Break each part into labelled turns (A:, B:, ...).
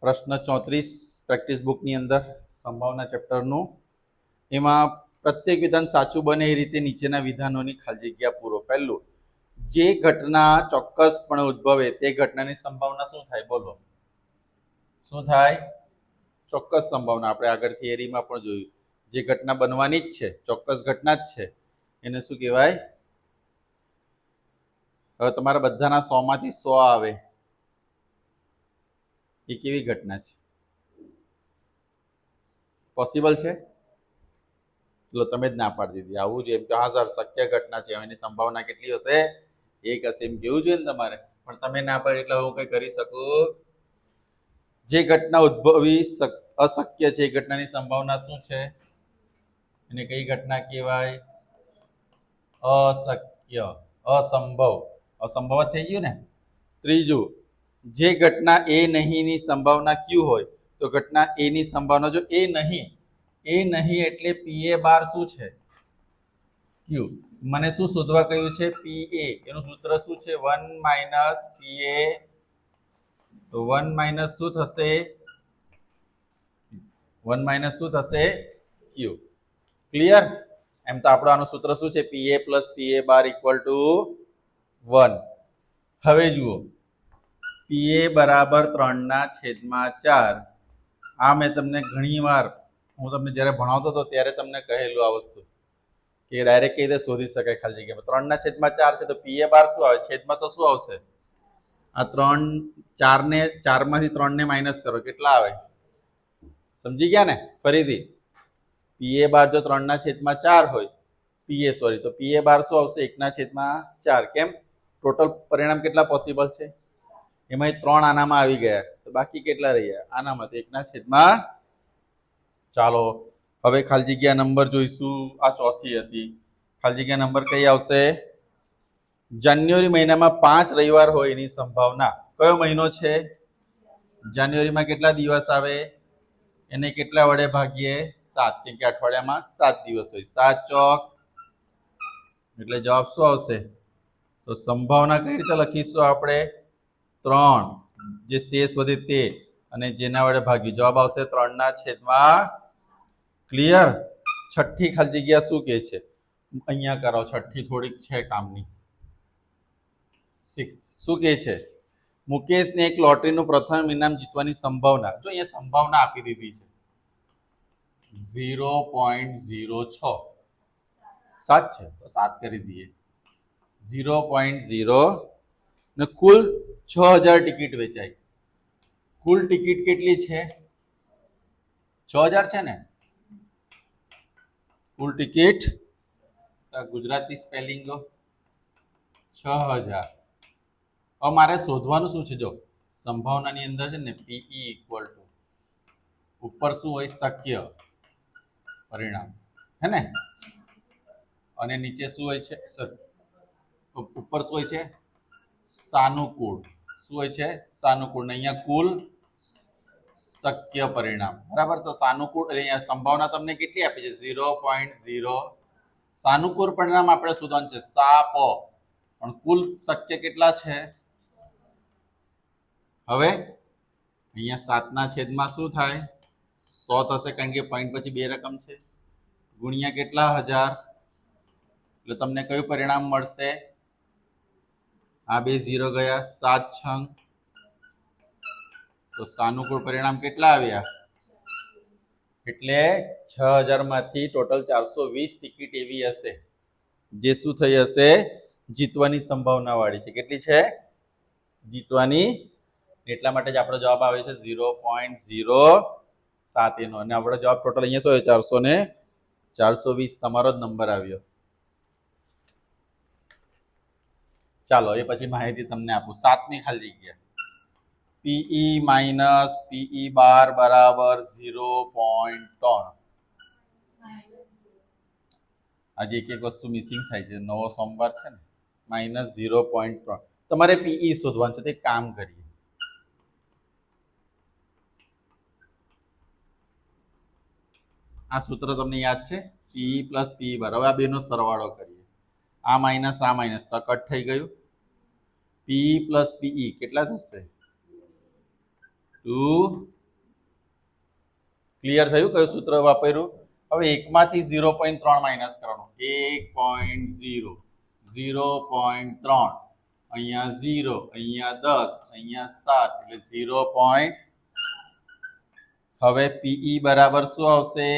A: પ્રશ્ન ચોત્રીસ, પ્રેક્ટિસ બુકની અંદર સંભાવના ચેપ્ટરનું. એમાં પ્રત્યેક વિધાન સાચું બને એ રીતે નીચેના વિધાનોની ખાલી જગ્યા પૂરો પહેલું. જે ઘટના ચોક્કસપણે ઉદ્ભવે તે ઘટનાની સંભાવના શું થાય? બોલો. શું થાય? ચોક્કસ સંભાવના. આપણે આગળ થિયરીમાં પણ જોયું. જે ઘટના બનવાની જ છે, ચોક્કસ ઘટના જ છે. એને શું કહેવાય? હવે તમારા બધાના સો માંથી સો આવે. એ કેવી ઘટના છે? પોસિબલ છે? એટલે તમે જ ના પાડી દીધી. આવું જ એમ કે, હા, સર શક્ય ઘટના છે, એની સંભાવના કેટલી હશે? એક હશે એમ કેવું જોઈએ ને તમારે? પણ તમે ના પાડી એટલે હું કંઈ કરી શકું? જે ઘટના ઉદ્ભવી શક- અશક્ય છે, એ ઘટનાની સંભાવના શું છે? એને કઈ ઘટના કહેવાય? અશક્ય, અસંભવ. અસંભવ થઈ ગયું ને? ત્રીજું જે ઘટના એ નહીંની સંભાવના ક્યુ હોય, તો ઘટના એની સંભાવના જો એ નહીં એ નહીં એટલે પી એ બાર શું છે? ક્યુ. મને શું શોધવા કહ્યું છે? પી એ. એનું સૂત્ર શું છે? One minus P A. તો વન માઇનસ શું થશે? વન માઇનસ શું થશે? ક્યુ. ક્લિયર? એમ તો આપણું આનું સૂત્ર શું છે? P A plus P A bar equal to one. હવે જુઓ. પી એ બરાબર ત્રણના છેદમાં ચાર. આ મેં તમને ઘણીવાર, હું તમને જ્યારે ભણાવતો હતો ત્યારે તમને કહેલું આ વસ્તુ, કે ડાયરેક્ટ કઈ રીતે શોધી શકાય ખાલી જગ્યામાં ત્રણના છેદમાં ચાર છે તો પી એ બાર શું આવે? છેદમાં તો શું આવશે? આ ત્રણ, ચારને, ચારમાંથી ત્રણને માઇનસ કરો, કેટલા આવે? સમજી ગયા ને? ફરીથી. પીએ બાર જો ત્રણના છેદમાં ચાર હોય પીએ સોરી તો પીએ બાર શું આવશે? એકના છેદમાં ચાર. કેમ? ટોટલ પરિણામ કેટલા પોસિબલ છે? એમાં ત્રણ આનામાં આવી ગયા. તો બાકી કેટલા રહ્યા? આનામાં એકના છેદમાં ચાલો, હવે ખાલી જગ્યા નંબર જોઈશું. આ ચોથી હતી. ખાલી જગ્યા નંબર કઈ આવશે? જાન્યુઆરી મહિનામાં પાંચ રવિવાર હોય એની સંભાવના. કયો મહિનો છે? જાન્યુઆરીમાં કેટલા દિવસ આવે? એને કેટલા વડે ભાગીએ? સાત. કેમ કે અઠવાડિયામાં સાત દિવસ હોય. સાત ચોક. એટલે જવાબ શું આવશે? તો સંભાવના કઈ રીતે લખીશું આપણે? ત્રણ. જે શેષ વધે તે અને જેના વડે ભાગ્યું? જવાબ આવશે ત્રણના છેદમાં ક્લિયર છઠ્ઠી ખાલી જગ્યા શું કે છે? અહીંયા કરો, છઠ્ઠી થોડીક છે કામની. શું કે છે? મુકેશને એક લોટરીનું પ્રથમ ઇનામ જીતવાની સંભાવના. જો અહીંયા સંભાવના આપી દીધી છે. ઝીરો પોઈન્ટ ઝીરો છ. સાત છે. તો સાત કરી દઈએ. Zero point zero. ને કુલ છ હજાર ટિકિટ વેચાઈ. કુલ ટિકિટ કેટલી છે? છ હજાર છે ને? કુલ ટિકિટ ગુજરાતી સ્પેલિંગ, છ હજાર. હવે મારે શોધવાનું શું છે? જો, સંભાવનાની અંદર છે ને પીઈ ઇક્વલ ટુ ઉપર શું હોય શક્ય પરિણામ, હે ને? અને નીચે શું હોય છે? ઉપર શું હોય છે? સાનુકૂળ. શું હોય છે? સાનુકૂળ અહીંયા કુલ શક્ય પરિણામ. બરાબર? તો સાનુકૂળ એટલે અહીંયા સંભાવના તમને કેટલી આપી છે? Zero point zero. સાનુકૂળ પરિણામ આપણે શોધવાનું છે સાપ. પણ કુલ શક્ય કેટલા છે? હવે અહીંયા સાતના છેદમાં શું થાય? સો થશે કારણ કે પોઈન્ટ પછી બે રકમ છે. ગુણ્યા કેટલા હજાર? એટલે તમને કયું પરિણામ મળશે? આ બે ઝીરો ગયા, સાત છંગ. તો સાનુકૂળ પરિણામ કેટલા આવ્યા? એટલે છ હજારમાંથી ટોટલ ચારસો વીસ ટિકિટ એવી હશે. જે શું થઈ હશે? જીતવાની સંભાવના વાળી છે. કેટલી છે? જીતવાની. એટલા માટે જ આપણો જવાબ આવે છે ઝીરો પોઈન્ટ ઝીરો સાત એનો. અને આપણો જવાબ ટોટલ અહીંયા શું ચારસો ને ચારસો વીસ. તમારો જ નંબર આવ્યો. ચાલો, એ પછી માહિતી તમને આપું. સાતમી ખાલી જગ્યા. પીઈ માઇનસ પીઈ બાર બરાબર ઝીરો પોઈન્ટ ત્રણ. આજે એક એક વસ્તુ મિસિંગ થાય છે. નવો સોમવાર છે ને માઇનસ ઝીરો પોઈન્ટ ત્રણ. તમારે પીઈ શોધવાનું છે, તે કામ કરીએ. આ સૂત્ર તમને યાદ છે? પીઈ પ્લસ પીઈ બાર હવે આ બેનો સરવાળો કરીએ. આ માઇનસ આ માઇનસ તો કટ થઈ ગયું. પી પ્લસ પીઈ કેટલા થશે? ટુ ક્લિયર થયું? કયું સૂત્ર વાપર્યું? હવે એકમાંથી ઝીરો પોઈન્ટ ત્રણ માઇનસ કરવાનું. એક પોઈન્ટ ઝીરો ઝીરો પોઈન્ટ ત્રણ. અહીંયા ઝીરો અહીંયા દસ, અહીંયા સાત. એટલે ઝીરો પોઈન્ટ હવે પીઈ બરાબર શું આવશે?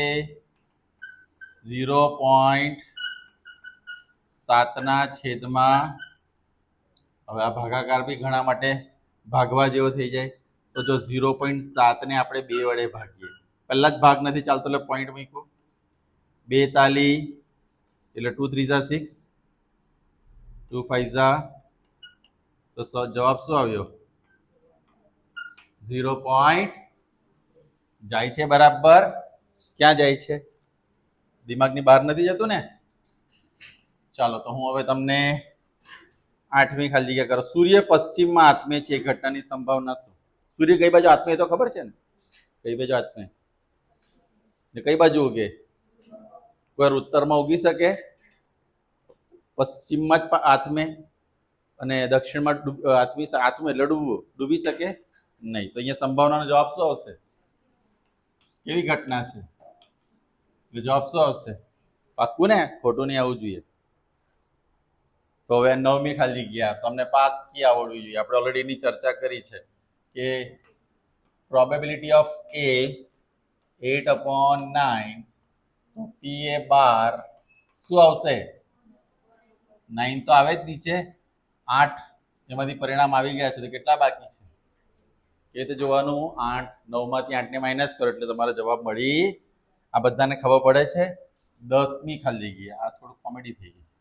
A: ઝીરો પોઈન્ટ સાતના છેદમાં હવે આ ભાગાકાર બી ઘણા માટે ભાગવા જેવો થઈ જાય. તો જો ઝીરો પોઈન્ટ સાતને આપણે બે વડે ભાગીએ. પહેલાં જ ભાગ નથી ચાલતો, એટલે પોઈન્ટ મૂકું. બે તાલી, એટલે ટુ થ્રી ઝા સિક્સ ટુ ફાઈવ ઝા તો જવાબ શું આવ્યો? ઝીરો પોઈન્ટ જાય છે બરાબર. ક્યાં જાય છે? દિમાગની બહાર નથી જતું ને? ચાલો, તો હું હવે તમને આઠમી ખાલી જગ્યા કરો. સૂર્ય પશ્ચિમમાં આત્મે છે, એ ઘટનાની સંભાવના શું? સૂર્ય કઈ બાજુ આત્મે તો ખબર છે ને? કઈ બાજુ આત્મે? કઈ બાજુ ઉગે? કોઈ ઉત્તરમાં ઉગી શકે? પશ્ચિમમાં જ આત્મે? અને દક્ષિણમાં આત્મી આત્મે એટલે ડૂબવું. ડૂબી શકે? નહીં. તો અહીંયા સંભાવનાનો જવાબ શું આવશે? કેવી ઘટના છે? જવાબ શું આવશે? પાક્કું ને? ખોટું નહીં આવવું જોઈએ. તો હવે નવમી ખાલી ગયા. તમને પાક્કી આવડવી જોઈએ? આપણે ઓલરેડી એની ચર્ચા કરી છે કે probability of A eight upon nine તો પી એ બાર શું આવશે? નાઇન તો આવે જ નીચે. આઠ એમાંથી પરિણામ આવી ગયા છે. તો કેટલા બાકી છે? એ રીતે જોવાનું. આઠ, નવમાંથી આઠને માઇનસ કરો એટલે તમારો જવાબ મળી આ બધાને ખબર પડે છે. દસમી ખાલી ગયા. આ થોડું કોમેડી થઈ ગઈ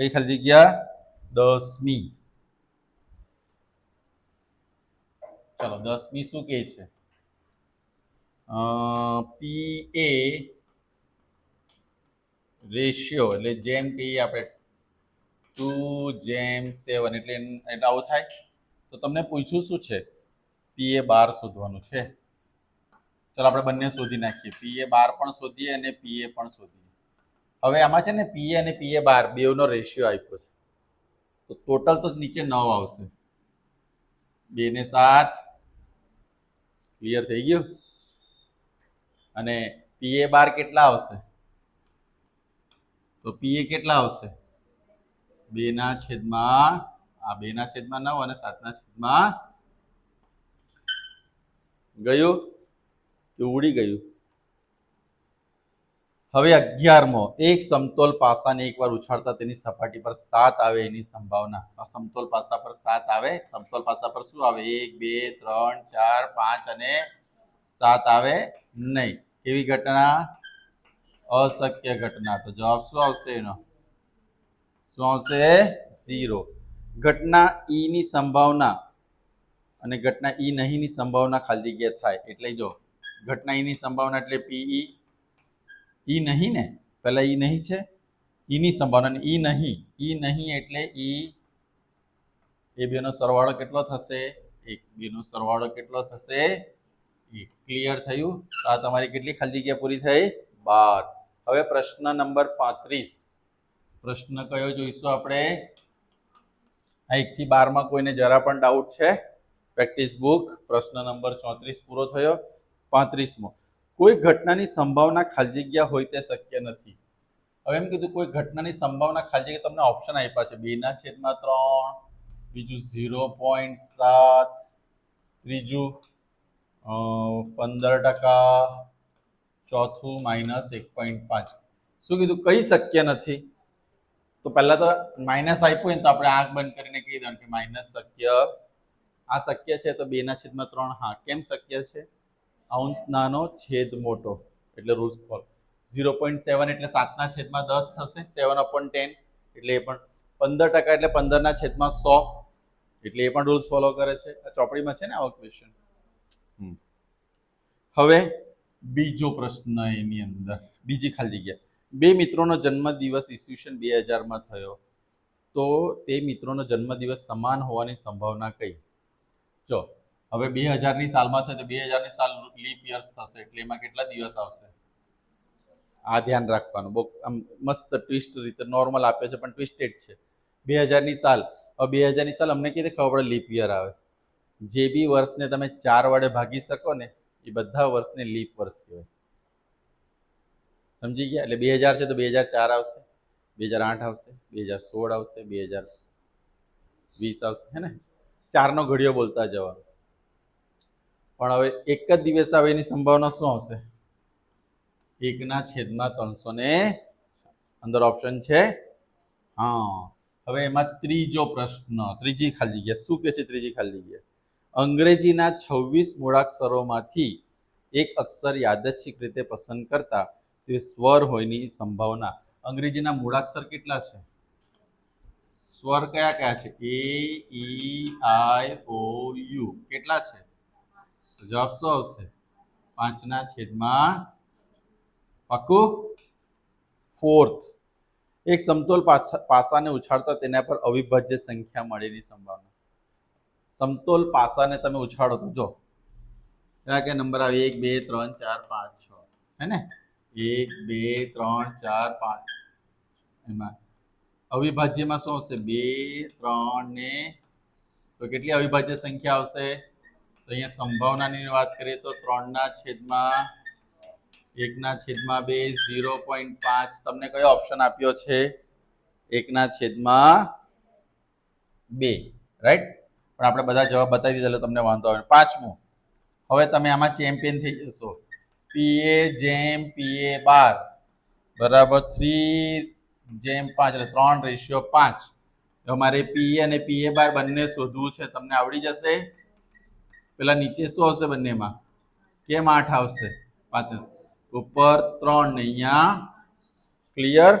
A: કઈ ખાલી જગ્યા દસમી. ચલો, દસમી શું કહે છે? પી એ રેશિયો, એટલે જેમ કહીએ આપણે ટુ જેમ સેવન એટલે એટલે આવું થાય. તો તમને પૂછ્યું શું છે? પી એ બાર શોધવાનું છે. ચલો, આપણે બંને શોધી નાખીએ. પી એ બાર પણ શોધીએ અને પી એ પણ શોધીએ. હવે આમાં છે ને પી અને પીએ બાર, બેનો રેશિયો આપ્યો છે. તો ટોટલ તો નીચે નવ આવશે. બે ને સાત. ક્લિયર થઈ ગયું? અને પી એ બાર કેટલા આવશે? તો પી એ કેટલા આવશે? બે ના છેદમાં, આ બે ના છેદમાં નવ અને સાતના છેદમાં ગયું કે ઉડી ગયું? હવે અગિયારમો, એક સમતોલ પાસાને એકવાર ઉછાળતા તેની સપાટી પર સાત આવે એની સંભાવના. સમતોલ પાસા પર સાત આવે, સમતોલ પાસા પર શું આવે? એક, બે, ત્રણ, ચાર, પાંચ અને સાત આવે નહીં. કેવી ઘટના? અશક્ય ઘટના. તો જવાબ શું આવશે એનો? શું આવશે? ઝીરો. ઘટના ઈની સંભાવના અને ઘટના ઈ નહીં ની સંભાવના ખાલી જગ્યા થાય. એટલે જો, ઘટના ઈની સંભાવના એટલે પીઈ ઈ નહીં ને? પહેલાં ઈ નહીં છે? ઈની સંભાવના ઈ નહીં. ઈ નહીં એટલે ઈ, એ બેનો સરવાળો કેટલો થશે? એક બેનો સરવાળો કેટલો થશે? એક. ક્લિયર થયું? આ તમારી કેટલી ખાલી જગ્યા પૂરી થઈ? બાર. હવે પ્રશ્ન નંબર પાંત્રીસ. પ્રશ્ન કયો જોઈશું આપણે? એકથી બારમાં કોઈને જરા પણ ડાઉટ છે. પ્રેક્ટિસ બુક પ્રશ્ન નંબર ચોત્રીસ પૂરો થયો. પાંત્રીસમો. કોઈ ઘટનાની સંભાવના ખાલી જગ્યા હોય તે શક્ય નથી. હવે એમ કીધું, કોઈ ઘટનાની સંભાવના ખાલી જગ્યા, તમને ઓપ્શન આપ્યા છે. બેના છેદમાં ત્રણ, બીજું ઝીરો પોઈન્ટ સાત, ત્રીજું પંદર ટકા, ચોથું માઇનસ એક પોઈન્ટ પાંચ. શું કીધું? કઈ શક્ય નથી. તો પહેલા તો માઇનસ આપ્યું ને તો આપણે આંખ બંધ કરીને કહી દઉં કે માઇનસ શક્ય. આ શક્ય છે તો બેના છેદમાં ત્રણ, હા, કેમ શક્ય છે? અંશ નાનો છેદ મોટો, એટલે rules follow. Zero point seven એટલે સાતના છેદમાં દસ થશે સેવન અપોન ટેન એટલે એ પણ પંદર ટકા એટલે પંદરના છેદમાં સો, એટલે એ પણ રૂલ્સ ફોલો કરે છે. આ ચોપડીમાં છે ને આવો ક્વેશ્ચન હવે બીજો પ્રશ્ન એની અંદર, બીજી ખાલી જગ્યા. બે મિત્રોનો જન્મદિવસ ઈસવીસન બે હજારમાં થયો, તો તે મિત્રોનો જન્મદિવસ સમાન હોવાની સંભાવના કઈ? જો હવે બે હજારની સાલમાં થાય તો બે હજારની સાલ લીપ યર્સ થશે, એટલે એમાં કેટલા દિવસ આવશે? આ ધ્યાન રાખવાનું. બહુ આમ મસ્ત ટ્વિસ્ટ રીતે નોર્મલ આપે છે, પણ ટ્વિસ્ટેડ છે. બે હજારની સાલ. હવે બે હજારની સાલ અમને કઈ ખબર પડે? લીપ યર આવે. જે બી વર્ષને તમે ચાર વડે ભાગી શકો ને, એ બધા વર્ષને લીપ વર્ષ કહેવાય. સમજી ગયા? એટલે બે હજાર છે તો બે હજાર ચાર આવશે, બે હજાર આઠ આવશે, બે હજાર સોળ આવશે, બે હજાર વીસ આવશે, હે ને? ચારનો ઘડિયો બોલતા જવાનું. પણ હવે એક જ દિવસ આવે એની સંભાવના શું આવશે? એકના છેદમાં ત્રણસો ને અંદર ઓપ્શન છે. હા. હવે એમાં ત્રીજો પ્રશ્ન, ત્રીજી ખાલી જગ્યા. શું કે છે ત્રીજી ખાલી જગ્યા? અંગ્રેજીના છવ્વીસ મૂળાક્ષરોમાંથી એક અક્ષર યાદચ્છિક રીતે પસંદ કરતા તે સ્વર હોયની સંભાવના. અંગ્રેજીના મૂળાક્ષર કેટલા છે? સ્વર કયા કયા છે? A, E, I, O, U. કેટલા છે? જવાબ શું આવશે? પાંચના છેદમાં પાકું ફોર્થ. એક સમતોલ પાછા- પાસાને ઉછાળતા તેના પર અવિભાજ્ય સંખ્યા મળેની સંભાવના. સમતોલ પાસાને તમે ઉછાળો તો જો. કયા કયા નંબર આવે? એક, બે, ત્રણ, ચાર, પાંચ, છ. હે ને? એક, બે, ત્રણ, ચાર, પાંચ. એમાં અવિભાજ્યમાં શું આવશે? બે, ત્રણ ને તો કેટલી અવિભાજ્ય સંખ્યા આવશે? તો અહીંયા સંભાવનાની વાત કરીએ તો ત્રણના છેદમાં, એકના છેદમાં બે, ઝીરો પોઈન્ટ પાંચ તમને કયો ઓપ્શન આપ્યો છે? એકના છેદમાં બે રાઈટ પણ આપણે બધા જવાબ બતાવી દીધા, એટલે તમને વાંધો આવે. પાંચમું, હવે તમે આમાં ચેમ્પિયન થઈ જશો. પીએ જેમ પીએ બાર, બરાબર થ્રી જેમ પાંચ, એટલે ત્રણ રેશિયો પાંચ. અમારે પીએ અને પીએ બાર બંને શોધવું છે, તમને આવડી જશે? પેલા નીચે શું આવશે બંનેમાં? કેમ આઠ આવશે? પાંચ. ઉપર ત્રણ ને અહીંયા ક્લિયર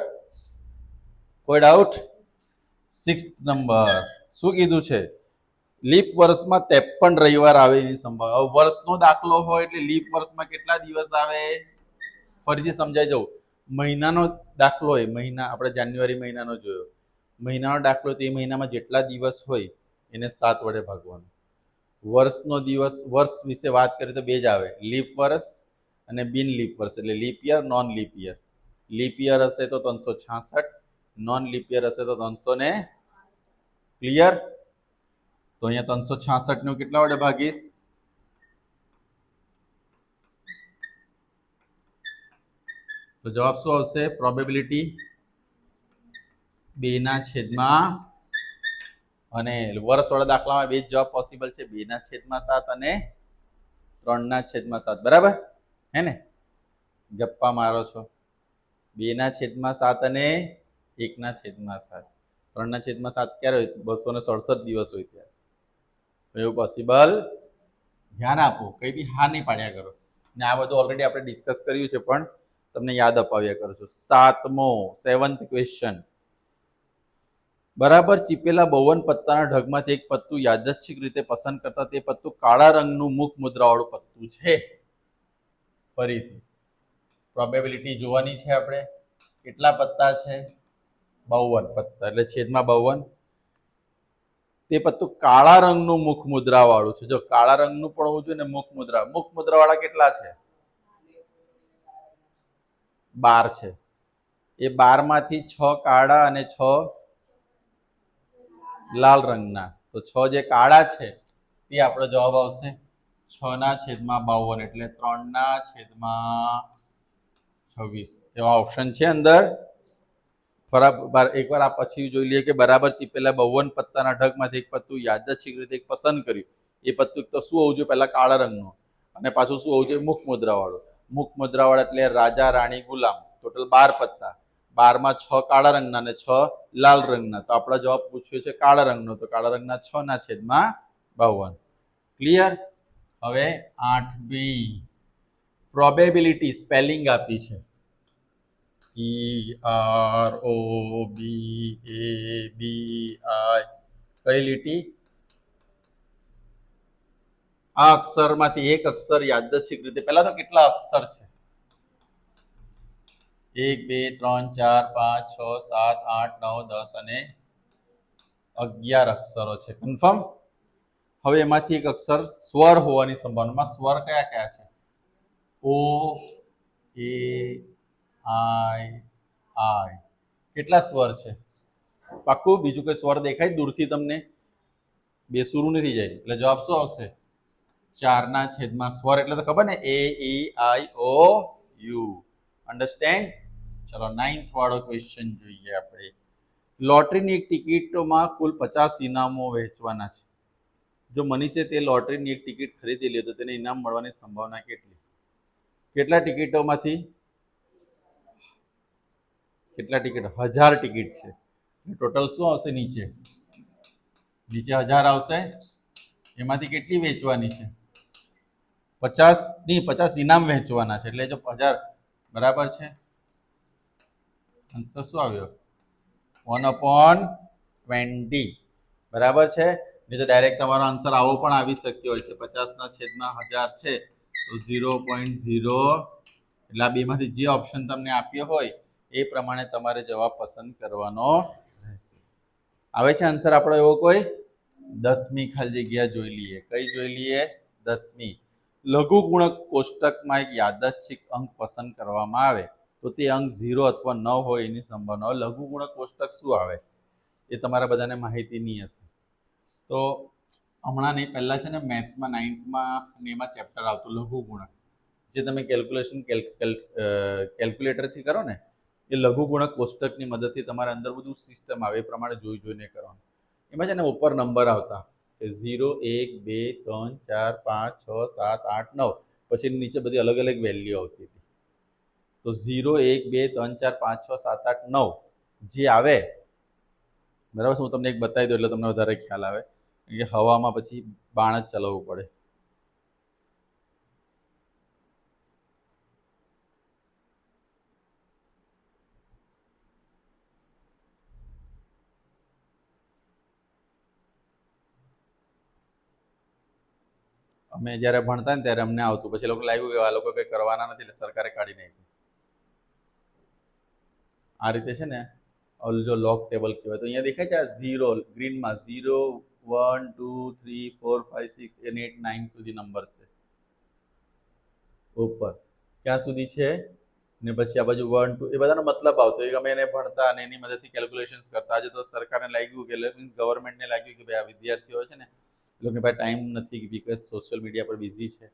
A: કોઈ ડાઉટ સિક્સ નંબર શું કીધું છે? લીપ વર્ષમાં ત્રેપન રવિવાર આવે એની સંભાવના વર્ષનો દાખલો હોય એટલે લીપ વર્ષમાં કેટલા દિવસ આવે? ફરીથી સમજાઈ જવું. મહિનાનો દાખલો હોય. મહિના, આપણે જાન્યુઆરી મહિનાનો જોયો. મહિનાનો દાખલો તો મહિનામાં જેટલા દિવસ હોય, એને સાત વડે ભાગવાનું. વર્ષનો દિવસ, વર્ષ વિશે વાત કરીએ તો બે જ આવે. લીપ વર્ષ અને બિન લીપ વર્ષ, એટલે leap year, non leap year. Leap year હશે તો ત્રણસો છાસઠ, નોન લીપ યર હશે તો ત્રણસો ને ક્લિયર. તો અહીંયા ત્રણસો છાસઠનું કેટલા વડે ભાગીશ? તો જવાબ શું આવશે? પ્રોબેબિલિટી બે ના છેદમાં અને વર્ષવાળા દાખલામાં બે જવાબ પોસિબલ છે. બે ના છેદમાં સાત અને ત્રણના છેદમાં સાત. બરાબર? હે ને? ગપ્પા મારો છો. બે ના છેદમાં સાત અને એકના છેદમાં સાત. ત્રણના છેદમાં સાત ક્યારે હોય? બસો ને સડસઠ દિવસ હોય ત્યારે. એવું પોસિબલ ધ્યાન આપો. કઈ બી હા નહીં પાડ્યા કરો. ને આ બધું ઓલરેડી આપણે ડિસ્કસ કર્યું છે, પણ તમને યાદ અપાવ્યા કરું છું. સાતમો સેવન્થ ક્વેશ્ચન બરાબર ચીપેલા બવન પત્તાના ઢગમાંથી એક પત્તું યાદચ્છિક રીતે પસંદ કરતા તે પત્તું કાળા રંગનું મુખ મુદ્રાવાળું પત્તું છે. ફરીથી. પ્રોબેબિલિટી જોવાની છે આપણે. કેટલા પત્તા છે? બાવન પત્તા, એટલે છેદમાં બાવન તે પત્તું કાળા રંગનું મુખ મુદ્રાવાળું છે. જો કાળા રંગનું પણ હોવું જોઈએ ને મુખ મુદ્રા, મુખ મુદ્રાવાળા કેટલા છે? બાર છે. એ બારમાંથી છ કાળા અને છ લાલ રંગના. તો છ જે કાળા છે તે આપણો જવાબ આવશે છ ના છેદમાં બાવન એટલે ત્રણ ના છેદમાં છવ્વીસ. એવા ઓપ્શન છે અંદર. બરાબર એકવાર આ પછી જોઈ લઈએ કે બરાબર ચીપેલા બાવન પત્તાના ઢગમાંથી એક પત્તું યાદચ્છિક રીતે પસંદ કર્યું. એ પત્તું તો શું હોવું જોઈએ? પહેલાં કાળા રંગનું. અને પાછું શું હોવું જોઈએ? મુખ મુદ્રાવાળું. મુખ મુદ્રાવાળા એટલે રાજા, રાણી, ગુલામ. ટોટલ બાર પત્તા. બારમાં છ કાળા રંગના અને છ લાલ રંગના. તો આપણો જવાબ પૂછ્યો છે કાળા રંગનો. તો કાળા રંગના છ ના છેદમાં બાવન. ક્લિયર હવે આઠ બી. પ્રોબેબિલિટી સ્પેલિંગ આપી છે. ઈ આર ઓ બી એ બી આઈ કઈ લીટી? આ અક્ષરમાંથી એક અક્ષર યાદચ્છિક રીતે. પહેલા તો કેટલા અક્ષર છે? એક, બે, ત્રણ, ચાર, પાંચ, છ, સાત, આઠ, નવ, દસ અને અગિયાર અક્ષરો છે. કન્ફર્મ હવે એમાંથી એક અક્ષર સ્વર હોવાની સંભાવનામાં સ્વર કયા કયા છે? ઓ, એ, આઈ આઈ. કેટલા સ્વર છે? પાક્કું બીજું કોઈ સ્વર દેખાય દૂરથી તમને? બે શરૂ નથી જાય. એટલે જવાબ શું આવશે? ચારના છેદમાં સ્વર. એટલે તો ખબર ને? A, E, I, O, U. Understand ચલો નાઇન્થ વાળો ક્વેશ્ચન જોઈએ આપણે. લોટરીની એક ટિકિટોમાં કુલ પચાસ ઇનામો વહેંચવાના છે. જો મનીષે તે લોટરીની એક ટિકિટ ખરીદી લે તો તેને ઇનામ મળવાની સંભાવના કેટલી? કેટલા ટિકિટોમાંથી? કેટલા ટિકિટ? હજાર ટિકિટ છે. ટોટલ શું આવશે નીચે? નીચે હજાર આવશે. એમાંથી કેટલી વેચવાની છે? પચાસ, નહીં, પચાસ ઇનામ વહેંચવાના છે. એટલે જો હજાર બરાબર છે? આન્સર શું આવ્યો? વન અપોન ટ્વેન્ટી બરાબર છે? નહીં તો ડાયરેક્ટ તમારો આન્સર આવો પણ આવી શક્યો હોય કે પચાસના છેદમાં હજાર છે, તો ઝીરો પોઈન્ટ ઝીરો એટલે આ બેમાંથી જે ઓપ્શન તમને આપ્યો હોય, એ પ્રમાણે તમારે જવાબ પસંદ કરવાનો રહેશે. આવે છે આન્સર આપણો એવો કોઈ? દસમી ખાલી જગ્યા જોઈ લઈએ. કઈ જોઈ લઈએ? દસમી. લઘુ ગુણક કોષ્ટકમાં એક યાદચ્છિક અંક પસંદ કરવામાં આવે, તો તે અંક ઝીરો અથવા ન હોય એની સંભાવના હોય લઘુ ગુણક કોષ્ટક શું આવે? એ તમારા બધાને માહિતી નહીં હશે. તો હમણાં નહીં પહેલાં છે ને મેથ્સમાં નાઇન્થમાં ને એમાં ચેપ્ટર આવતું લઘુ ગુણક. જે તમે કેલ્ક્યુલેશન કેલ્ક્યુલેટરથી કરો ને, એ લઘુ ગુણક કોષ્ટકની મદદથી તમારા અંદર બધું સિસ્ટમ આવે એ પ્રમાણે જોઈ જોઈને કરવાનું. એમાં છે ને ઉપર નંબર આવતા. ઝીરો એક બે ત્રણ ચાર પાંચ છ સાત આઠ નવ. પછી નીચે બધી અલગ અલગ વેલ્યુ આવતી હતી. તો ઝીરો એક બે ત્રણ ચાર પાંચ છ સાત આઠ નવ જે આવે, બરાબર હું તમને એક બતાવી દઉં એટલે તમને વધારે ખ્યાલ આવે. કે હવામાં પછી બાણ જ ચલાવવું પડે. અમે જ્યારે ભણતા ને ત્યારે અમને આવતું. પછી લોકો લાગ્યું કે આ લોકો કંઈ કરવાના નથી, એટલે સરકારે કાઢી નાખ્યું. આ રીતે છે ને જો લોક ટેબલ કહેવાય, તો અહીંયા દેખાય છે આ zero ગ્રીનમાં zero one two three four five six and eight nine સુધી નંબર છે. ઉપર. ક્યાં સુધી છે? ને પછી આ બાજુ વન ટુ એ બધાનો મતલબ આવતો. એ અમે એને ભણતા અને એની મદદથી કેલ્ક્યુલેશન્સ કરતા. આજે તો સરકારને લાગ્યું કે મીન્સ ગવર્મેન્ટને લાગ્યું કે ભાઈ આ વિદ્યાર્થીઓ છે ને એ લોકોની પાસે ટાઈમ નથી બીકોઝ સોશિયલ મીડિયા પર બિઝી છે.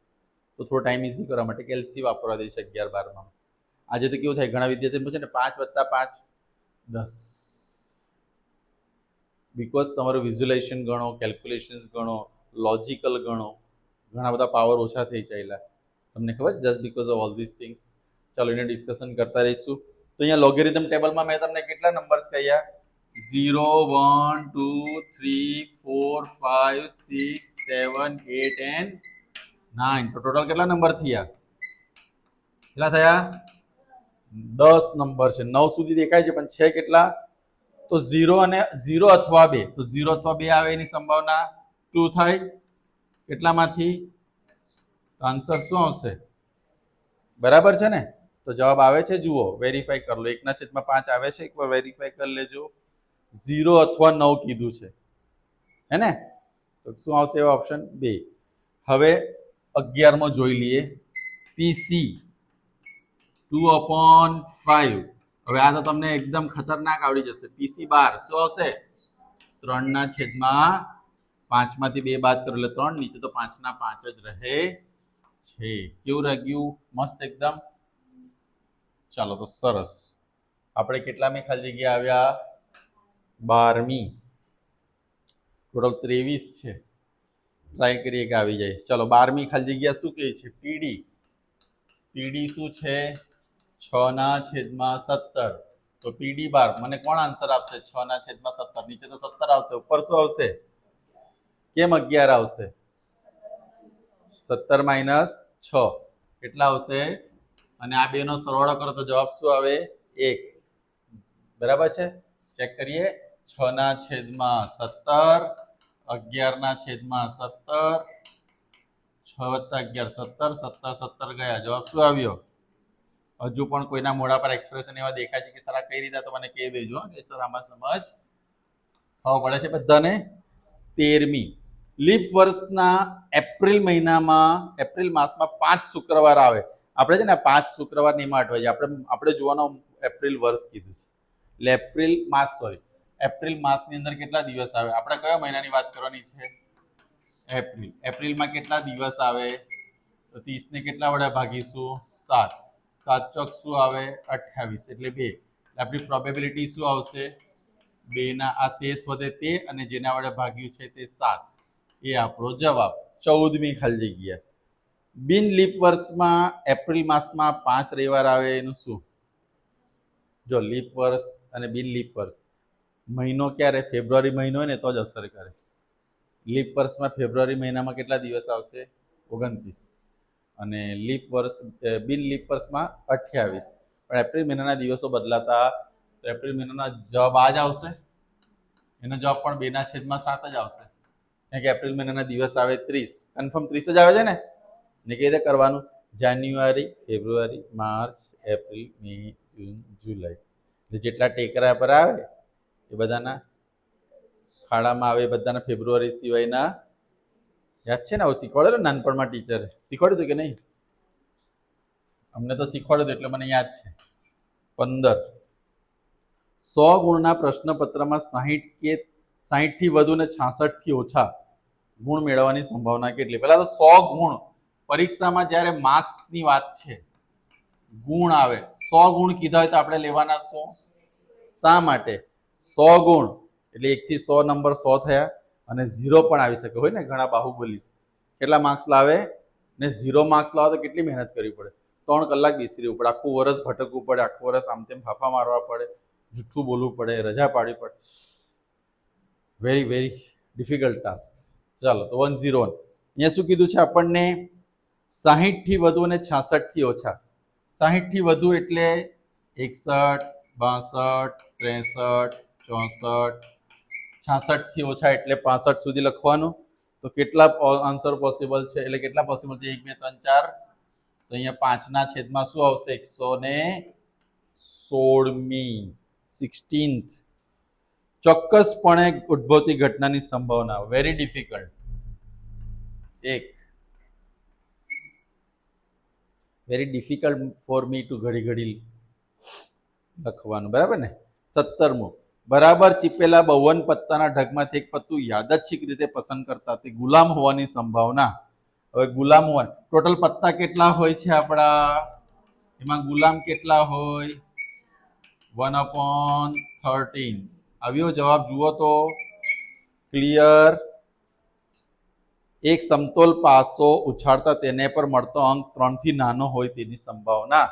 A: તો થોડો ટાઈમ ઇઝી કરવા માટે કેલ્સી વાપરવા દે છે અગિયાર બારમાં આજે તો કેવું થાય, ઘણા વિદ્યાર્થીઓ છે ને પાંચ વત્તા પાંચ, દસ. બિકોઝ તમારું વિઝ્યુલાઇઝેશન ગણો કેલ્ક્યુલેશન્સ ગણો લોજિકલ ગણો, ઘણા બધા પાવર ઓછા થઈ ચાલ્યા. તમને ખબર છે just because of all this things ચાલો એને ડિસ્કશન કરતા રહીશું. તો અહીંયા લોગેરિધમ ટેબલમાં મેં તમને કેટલા નંબર્સ કહ્યા? Zero one two three four five six seven eight and nine. તો ટોટલ કેટલા નંબર થયા? કેટલા થયા? દસ નંબર છે. નવ સુધી દેખાય છે, પણ છે કેટલા? તો ઝીરો અને ઝીરો અથવા બે. તો ઝીરો અથવા બે આવે એની સંભાવના ટુ થાય? કેટલામાંથી? આન્સર શું આવશે? બરાબર છે ને? તો જવાબ આવે છે, જુઓ. વેરીફાઈ કરી લો. એકના છેદમાં પાંચ આવે છે. એકવાર વેરીફાઈ કરી લેજો. ઝીરો અથવા નવ કીધું છે. હે ને? તો શું આવશે એવો ઓપ્શન બે. હવે અગિયારમાં જોઈ લઈએ. પીસી ટુ અપોન ફાઈવ હવે આ તો તમને એકદમ ખતરનાક આવડી જશે. પીસી બાર. શું આવશે? ત્રણના છેદમાં પાંચમાંથી બે બાદ કરો એટલે ત્રણ, નીચે તો પાંચના પાંચ જ રહે છે. કેવું રહ્યું? મસ્ત એકદમ. ચાલો તો સરસ. આપણે કેટલા મેં ખાલી જગ્યા આવ્યા? બારમી. ટોટલ ત્રેવીસ છે. ટ્રાય કરીએ કે આવી જાય. ચલો, બારમી ખાલી જગ્યા શું કહે છે? પીડી. પીડી શું છે? છ ના છેદમાં સત્તર. તો પીડી બાર. મને કોણ આન્સર આપશે? છ ના છેદમાં સત્તર. નીચે તો સત્તર આવશે. ઉપર શું આવશે? કેમ અગિયાર આવશે? સત્તર માઇનસ છ. કેટલા આવશે? અને આ બેનો સરવાળો કરો તો જવાબ શું આવે? એક. બરાબર છે? ચેક કરીએ. છ ના છેદમાં સત્તર અગિયાર ના છેદમાં સત્તર, છ વત્તા અગિયાર સત્તર સત્તર સત્તર ગયા. જવાબ શું આવ્યો? હજુ પણ કોઈના મોઢા પર એક્સપ્રેશન એવા દેખાય છે કે સર કઈ રીતે તો મને કહી દેજો, કે સર આમાં સમજ થવા પડે છે બધાને. તેરમી, લીપ વર્ષના એપ્રિલ મહિનામાં, એપ્રિલ માસમાં પાંચ શુક્રવાર આવે. આપણે છે ને પાંચ શુક્રવાર હોય છે આપણે આપણે જોવાનો એપ્રિલ વર્ષ કીધું છે. એટલે એપ્રિલ માસ સોરી એપ્રિલ માસની અંદર કેટલા દિવસ આવે? આપણે કયા મહિનાની વાત કરવાની છે? એપ્રિલ. એપ્રિલમાં કેટલા દિવસ આવે? તો ત્રીસને કેટલા વડે ભાગીશું? સાત. સાત ચોક શું આવે? અઠ્યાવીસ. એટલે બે. આપણી પ્રોબેબિલિટી શું આવશે? બેના આ શેષ વધે તે અને જેના વડે ભાગ્યું છે તે સાત. એ આપણો જવાબ. ચૌદમી ખાલી જગ્યા. બિન લીપ વર્ષમાં એપ્રિલ માસમાં પાંચ રવિવાર આવે એનું શું? જો લીપ વર્ષ અને બિન લીપ વર્ષ. મહિનો ક્યારે? ફેબ્રુઆરી મહિનો હોય ને, તો જ અસર કરે. લીપ વર્ષમાં ફેબ્રુઆરી મહિનામાં કેટલા દિવસ આવશે? ઓગણત્રીસ. અને લીપ વર્ષ બિન લીપ વર્ષમાં અઠ્યાવીસ. પણ એપ્રિલ મહિનાના દિવસો બદલાતા, તો એપ્રિલ મહિનાના જવાબ આ જ આવશે. એનો જવાબ પણ બેના છેદમાં સાત જ આવશે. કારણ કે એપ્રિલ મહિનાના દિવસ આવે ત્રીસ. કન્ફર્મ ત્રીસ જ આવે છે ને? ને કેવી રીતે કરવાનું? જાન્યુઆરી, ફેબ્રુઆરી, માર્ચ, એપ્રિલ, મે, જૂન, જુલાઈ. એટલે જેટલા ટેકરા પર આવે એ બધાના ખાડામાં આવે એ બધાના ફેબ્રુઆરી સિવાયના. યાદ છે ને આવું શીખવાડેલું નાનપણમાં ટીચરે શીખવાડ્યું હતું કે નહીં? અમને તો શીખવાડ્યું એટલે મને યાદ છે. પંદર. સો ગુણના પ્રશ્નપત્રમાં સાહીઠ કે સાહીઠથી વધુ ને છાસઠથી ઓછા ગુણ મેળવવાની સંભાવના કેટલી? પહેલાં તો સો ગુણ. પરીક્ષામાં જ્યારે માર્ક્સની વાત છે, ગુણ આવે. સો ગુણ કીધા હોય તો આપણે લેવાના સો શા માટે? સો ગુણ. એટલે એકથી સો નંબર સો થયા અને ઝીરો પણ આવી શકે. હોય ને ઘણા બાહુબલી? કેટલા માર્ક્સ લાવે? ને ઝીરો માર્ક્સ લાવે તો કેટલી મહેનત કરવી પડે? ત્રણ કલાક બેસી પડે. આખું વરસ ભટકવું પડે. આખું વરસ આમ તેમ ફાફા મારવા પડે. જુઠ્ઠું બોલવું પડે. રજા પાડવી પડે. વેરી વેરી ડિફિકલ્ટ ટાસ્ક ચાલો, તો વન ઝીરો વન અહીંયા શું કીધું છે આપણને? સાહીઠથી વધુ અને છાસઠથી ઓછા. સાહીઠથી વધુ એટલે એકસઠ, બાસઠ, ત્રેસઠ ચોસઠ છાસઠથી ઓછા એટલે પાસઠ સુધી લખવાનું. તો કેટલા આન્સર પોસિબલ છે? એટલે કેટલા પોસિબલ છે? એક, બે, ત્રણ, ચાર. તો અહીંયા પાંચના છેદમાં શું આવશે? એકસો ને સોળમી સિક્સટીન્થ ચોક્કસપણે ઉદ્ભવતી ઘટનાની સંભાવના. વેરી ડિફિકલ્ટ એક. Very difficult for me to ઘડી ઘડી લખવાનું. બરાબર ને? સત્તરમું. બરાબર ચીપેલા બવન પત્તાના ઢગમાંથી એક પત્તું યાદચ્છિક રીતે પસંદ કરતા તે ગુલામ હોવાની સંભાવના. હવે ગુલામ હોવા ટોટલ પત્તા કેટલા હોય છે આપણા? એમાં ગુલામ કેટલા હોય? One upon thirteen. આવ્યો જવાબ જુઓ તો. ક્લિયર. એક સમતોલ પાસો ઉછાળતા તેને પર મળતો અંક ત્રણથી નાનો હોય તેની સંભાવના.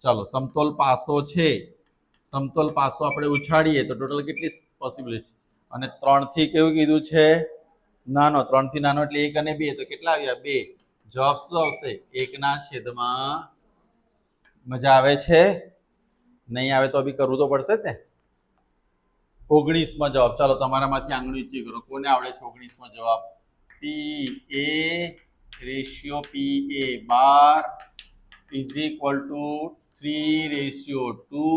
A: ચાલો, સમતોલ પાસો છે. સમતોલ પાસો આપણે ઉછાળીએ તો ટોટલ કેટલી પોસિબિલિટી અને ત્રણથી કેવું કીધું છે? નાનો, ત્રણથી નાનો એટલે એક અને બે, તો કેટલા આવ્યા? બે. જવાબ શું આવશે? એકના છેદમાં મજા આવે છે? નહીં આવે તો બી કરવું તો પડશે ને. ઓગણીસમાં જવાબ. ચાલો તમારામાંથી આંગળી ઊંચી કરો. કોને આવડે છે ઓગણીસમાં જવાબ? P A ratio P A. Bar is equal to three ratio two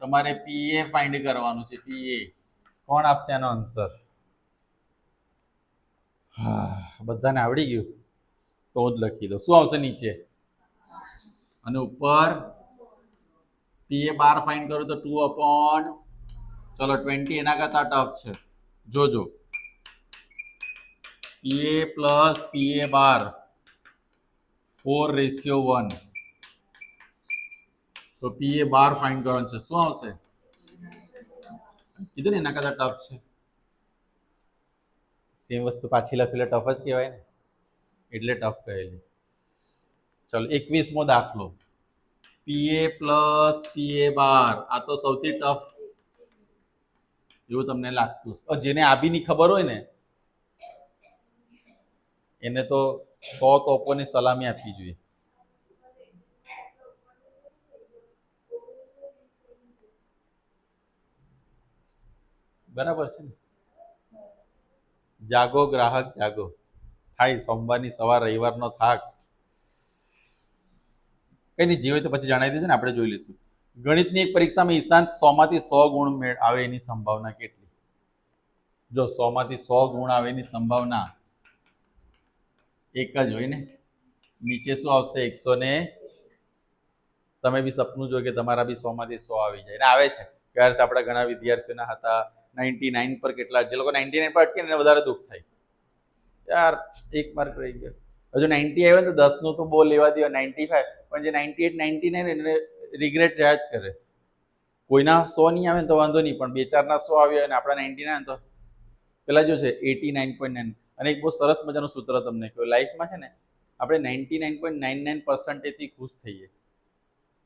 A: તમારે પીએ ફાઇન્ડ કરવાનું છે પી એ કોણ આપશે આનો આન્સર હા બધાને આવડી ગયું. તો જ લખી દો શું આવશે નીચે? અને ઉપર પીએ બાર ફાઇન્ડ કરો તો ટુ અપોન ચલો ટ્વેન્ટી એના કરતા ટફ છે. જોજો. PA plus PA bar. For ratio one તો પીએ બાર ફાઇન્ડ કરવાનું છે. શું આવશે? કીધું ને એના કરતા ટફ છે. સેમ વસ્તુ પાછી લખેલી ટફ જ કહેવાય ને. એટલે ટફ કહેલી. ચલો, એકવીસમો દાખલો. PA plus PA bar. આ તો સૌથી ટફ એવું તમને લાગતું. જેને આ ખબર હોય ને, એને તો સો તોપોની સલામી આપવી જોઈએ. બરાબર છે ને? જાગો ગ્રાહક, જાગો. થાય, સોમવારની સવાર, રવિવારનો થાક. કઈ નહીં, જે હોય તો પછી જણાવી દેજો ને, આપણે જોઈ લઈશું. ગણિતની એક પરીક્ષામાં ઈશાંત સોમાંથી સો ગુણ આવે એની સંભાવના કેટલી? જો સોમાંથી સો ગુણ આવે એની સંભાવના એક જ હોય ને, નીચે શું આવશે? એકસો ને તમે બી સપનું જો કે તમારા બી સોમાંથી સો આવી જાય. ને આવે છે. ત્યારે આપણા ઘણા વિદ્યાર્થીઓના હતા? નાઇન્ટી નાઇન પર કેટલા જે લોકો નાઇન્ટી નાઇન પર અટકે એને વધારે દુઃખ થાય. યાર, એક માર્ક રહી ગયો. હજુ નાઇન્ટી આવ્યો ને તો દસનું તો બહુ લેવા દેવા, નાઇન્ટી ફાઈવ. પણ જે નાઇન્ટી એટ, નાઇન્ટી નાઇન એને રિગ્રેટ રહ્યા જ કરે. કોઈના સો નહીં આવે ને તો વાંધો નહીં, પણ બે ચારના સો આવ્યા અને આપણા નાઇન્ટી નાઇન તો. પેલા જો છે, એટી નાઇન પોઈન્ટ નાઇન. અને એક બહુ સરસ મજાનું સૂત્ર તમને કહ્યું. લાઈફમાં છે ને, આપણે ninety nine point nine nine પર્સન્ટેજથી ખુશ થઈએ.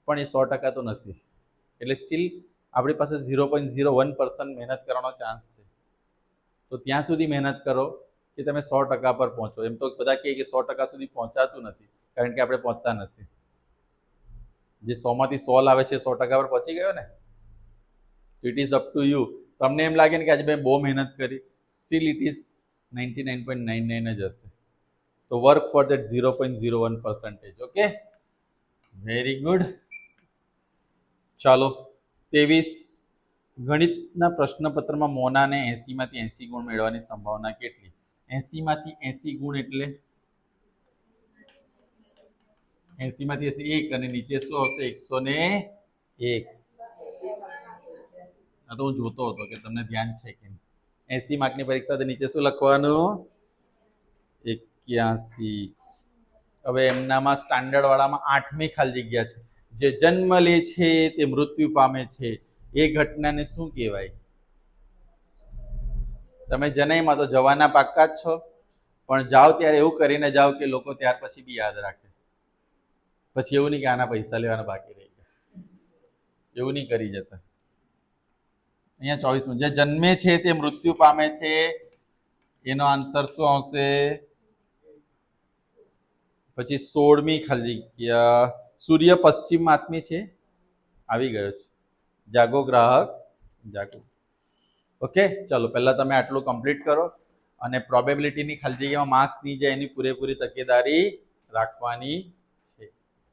A: પણ એ સો ટકા તો નથી. એટલે સ્ટીલ આપણી પાસે zero point zero one percent મહેનત કરવાનો ચાન્સ છે. તો ત્યાં સુધી મહેનત કરો કે તમે સો ટકા પર પહોંચો. એમ તો બધા કહે કે સો ટકા સુધી પહોંચાતું નથી, કારણ કે આપણે પહોંચતા નથી. જે સોમાંથી સો લાવે છે, સો ટકા પર પહોંચી ગયો ને? It is up to you તમને એમ લાગે ને કે આજે મેં બહુ મહેનત કરી still it is ninety nine point nine nine જ હશે. તો work for that zero point zero one percentage okay very good ચાલો ત્રેવીસ ગણિતના પ્રશ્નપત્રમાં મોનાને એંસીમાંથી એંસી ગુણ મેળવવાની સંભાવના કેટલી? એંસીમાંથી એંસી ગુણ એટલે? એંસીમાંથી એસી એક અને નીચે શું આવશે? એકસો ને એક. આ તો હું જોતો હતો કે તમને ધ્યાન છે કે એસી માર્કની પરીક્ષા નીચે શું લખવાનું? એક્યાસી. હવે એમનામાં સ્ટાન્ડર્ડ વાળામાં આઠમી ખાલી જગ્યા છે. જે જન્મ લે છે, તે મૃત્યુ પામે છે. એ ઘટનાને શું કહેવાય? તમે જનઈમાં તો જવાના પાક્કા જ છો. પણ જાઓ ત્યારે એવું કરીને જાઓ કે લોકો ત્યાર પછી બી યાદ રાખે. પછી એવું નહીં કે આના પૈસા લેવાના બાકી રહી ગયા. એવું નહીં કરી જતા. અહીંયા ચોવીસમું. જે જન્મે છે, તે મૃત્યુ પામે છે. એનો આન્સર શું આવશે? પછી સોળમી ખાલી જગ્યા. સૂર્ય પશ્ચિમ આત્મી છે. આવી ગયો છે. જાગો ગ્રાહક, જાગો. ઓકે ચાલો, પહેલા તમે આટલું કમ્પ્લીટ કરો અને પ્રોબેબિલિટીની ખાલી જગ્યામાં માર્ક્સ નહીં જાય એની પૂરેપૂરી તકેદારી રાખવાની છે.